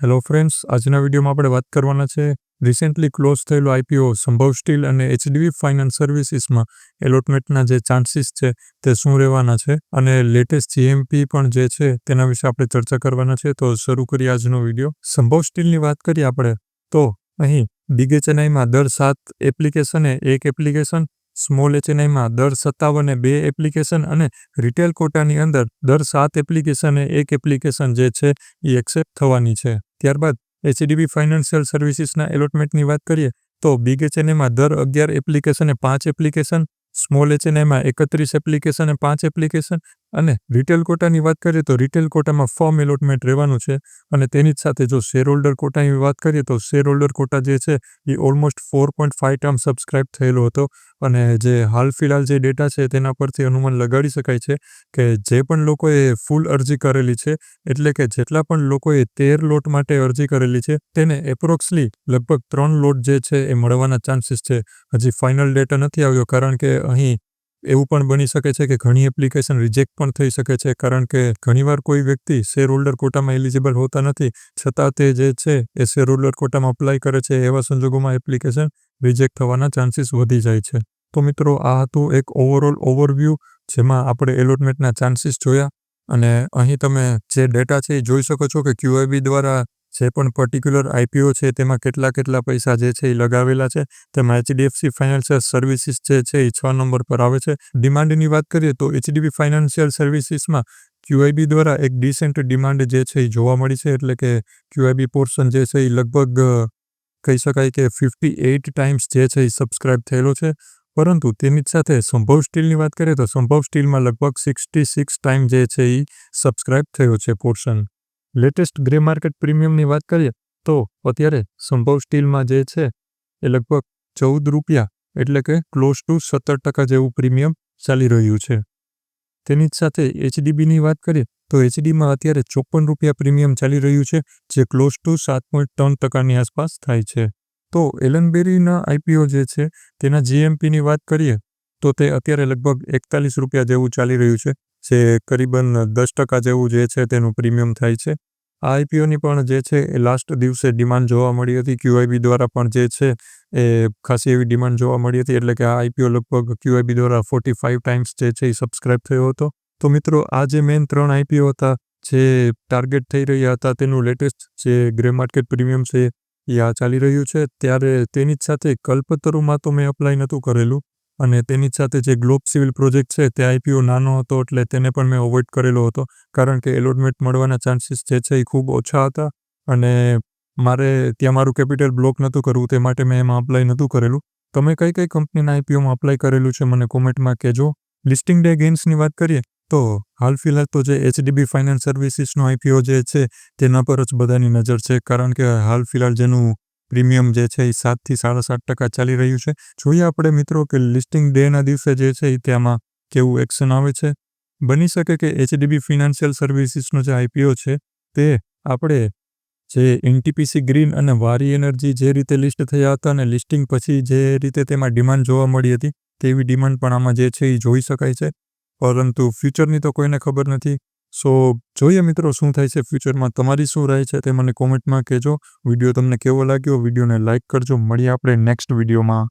Hello friends આજના વિડીયોમાં આપણે વાત કરવાના છે રિસેન્ટલી ક્લોઝ થયેલું આઈપીઓ સંભવ સ્ટીલ અને એચડીબી ફાઇનાન્સ સર્વિસીસમાં એલોટમેન્ટના જે ચાન્સીસ છે તે શું રહેવાના છે અને લેટેસ્ટ જીએમપી પણ જે છે તેના વિશે આપણે ચર્ચા કરવાના છે. તો શરૂ કરીએ આજનો વીડિયો. સંભવ સ્ટીલની વાત કરીએ આપણે, તો અહીં બિગ એચએનઆઈમાં દર સાત એપ્લિકેશને એક એપ્લિકેશન સ્મોલ એચએનઆઈમાં દર સત્તાવને બે એપ્લિકેશન અને રિટેલ કોટાની અંદર દર સાત એપ્લિકેશને એક એપ્લિકેશન જે છે એ એક્સેપ્ટ થવાની છે. ત્યારબાદ એચડીબી ફાઇનાન્શિયલ સર્વિસીસના એલોટમેન્ટની વાત કરીએ, તો બિગ એચએનએમાં દર અગિયાર એપ્લિકેશને પાંચ એપ્લિકેશન, સ્મોલ એચએનઆઈમાં એકત્રીસ એપ્લિકેશન અને પાંચ એપ્લિકેશન અને રિટેલ કોટાની વાત કરીએ તો રિટેલ કોટામાં ફોર્મ એલોટમેન્ટ રહેવાનું છે અને તેની જ સાથે જો શેર હોલ્ડર કોટાની વાત કરીએ તો શેર હોલ્ડર કોટા જે છે એ almost four point five term subscribe થયેલો હતો અને જે હાલ ફિલહાલ જે ડેટા છે તેના પરથી અનુમાન લગાડી શકાય છે કે જે પણ લોકોએ ફૂલ અરજી કરેલી છે એટલે કે જેટલા પણ લોકોએ તેર લોટ માટે અરજી કરેલી છે તેને એપ્રોક્સલી લગભગ ત્રણ લોટ જે છે એ મળવાના ચાન્સીસ છે. હજી ફાઇનલ ડેટા નથી આવ્યો કારણ કે અહીં એવું પણ બની શકે છે કે ઘણી એપ્લિકેશન રિજેક્ટ પણ થઈ શકે છે, કારણ કે ઘણીવાર કોઈ વ્યક્તિ શેર હોલ્ડર કોટામાં એલિજિબલ હોતા નથી. છતાં તે જે છે એ શેર હોલ્ડર કોટામાં અપ્લાય કરે છે, એવા સંજોગોમાં એપ્લિકેશન રિજેક્ટ થવાના ચાન્સીસ વધી જાય છે. તો મિત્રો, આ હતું એક ઓવરઓલ ઓવરવ્યૂ જેમાં આપણે એલોટમેન્ટના ચાન્સીસ જોયા. અને અહીં તમે જે ડેટા છે એ જોઈ શકો છો કે ક્યુઆઈબી દ્વારા જે પણ પર્ટિક્યુલર આઈપીઓ છે, તેમાં કેટલા કેટલા પૈસા જે છે એ લગાવેલા છે, તેમાં એચડીએફસી ફાઇનાન્શિયલ સર્વિસીસ જે છે એ છ નંબર પર આવે છે. ડિમાન્ડની વાત કરીએ તો એચડીબી ફાઇનાન્શિયલ સર્વિસીસમાં ક્યુઆઈબી દ્વારા એક ડિસેન્ટ ડિમાન્ડ જે છે એ જોવા મળી છે, એટલે કે ક્યુઆઈબી પોર્શન જે છે એ લગભગ, કહી શકાય કે ફિફ્ટી એઇટ ટાઈમ્સ જે છે એ સબસ્ક્રાઇબ થયેલો છે. પરંતુ તેની જ સાથે સંભવ સ્ટીલની વાત કરીએ તો સંભવ સ્ટીલમાં લગભગ સિક્સટી સિક્સ ટાઈમ જે છે એ સબસ્ક્રાઇબ થયો છે પોર્શન લેટેસ્ટ ગ્રે માર્કેટ પ્રીમિયમની વાત કરીએ, તો અત્યારે સંભવ સ્ટીલમાં જે છે, એ લગભગ ચૌદ રૂપિયા એટલે કે ક્લોઝ ટુ સત્તર ટકા જેવું પ્રીમિયમ ચાલી રહ્યું છે. તેની જ સાથે એચડીબીની વાત કરીએ, તો એચડીમાં અત્યારે ચોપન રૂપિયા પ્રીમિયમ ચાલી રહ્યું છે, જે ક્લોઝ ટુ સાત પોઈન્ટ ત્રણ ટકાની આસપાસ થાય છે. તો એલનબેરીના આઈપીઓ જે છે, તેના જીએમપીની વાત કરીએ, તો તે અત્યારે લગભગ એકતાલીસ રૂપિયા જેવું ચાલી રહ્યું છે જે કરીબન દસ ટકા જેવું જે છે તેનું પ્રીમિયમ થાય છે. આ આઈપીઓની પણ જે છે એ લાસ્ટ દિવસે ડિમાન્ડ જોવા મળી હતી. ક્યુઆઈબી દ્વારા પણ જે છે એ ખાસી એવી ડિમાન્ડ જોવા મળી હતી. એટલે કે આ આઈપીઓ લગભગ ક્યુઆઈબી દ્વારા ફોર્ટી ફાઇવ ટાઈમ્સ જે છે એ સબસ્ક્રાઇબ થયો હતો. તો મિત્રો, આ જે મેઇન ત્રણ આઈપીઓ હતા, જે ટાર્ગેટ થઈ રહ્યા હતા, તેનું લેટેસ્ટ જે ગ્રે માર્કેટ પ્રીમિયમ છે એ આ ચાલી રહ્યું છે. ત્યારે તેની જ સાથે કલ્પતરુમાં તો મેં અપ્લાય નહોતું કરેલું. અને તેની સાથે જે ગ્લોબ સિવિલ પ્રોજેક્ટ છે, તે આઈપીઓ નાનો હતો, એટલે તેને પણ મેં અવોઇડ કરેલો હતો. કારણ કે એલોટમેન્ટ મળવાના ચાન્સીસ જે છે એ ખૂબ ઓછા હતા અને મારે ત્યાં મારું કેપિટલ બ્લોક નહોતું કરવું, તે માટે મેં એમાં અપ્લાય નહોતું કરેલું. તમે કઈ કઈ કંપનીના આઈપીઓમાં અપ્લાય કરેલું છે, મને કોમેન્ટમાં કહેજો. લિસ્ટિંગ ડે ગેઇન્સની વાત કરીએ, તો હાલ ફિલહાલ તો જે એચડીબી ફાઇનાન્સ સર્વિસીસનો આઈપીઓ જે છે, તેના પર જ બધાની નજર છે. કારણ કે હાલ ફિલહાલ જેનું પ્રીમિયમ જે છે એ સાતથી સાડા સાત ટકા ચાલી રહ્યું છે. જોઈએ આપણે મિત્રો કે લિસ્ટિંગ ડેના દિવસે જે છે એ તેમાં કેવું એક્શન આવે છે. બની શકે કે એચડીબી ફિનાન્શિયલ સર્વિસીસનો જે આઈપીઓ છે તે આપણે જે એનટીપીસી ગ્રીન અને વારી એનર્જી જે રીતે લિસ્ટ થયા હતા અને લિસ્ટિંગ પછી જે રીતે તેમાં ડિમાન્ડ જોવા મળી હતી તેવી ડિમાન્ડ પણ આમાં જે છે એ જોઈ શકાય છે. પરંતુ ફ્યુચરની તો કોઈને ખબર નથી. સો જોઈએ મિત્રો, શું થાય છે ફ્યુચરમાં તમારી શું રહે છે તે મને કોમેન્ટમાં કહેજો. વીડિયો તમને કેવો લાગ્યો? વિડીયોને લાઇક કરજો. મળીએ આપણે નેક્સ્ટ વિડીયોમાં.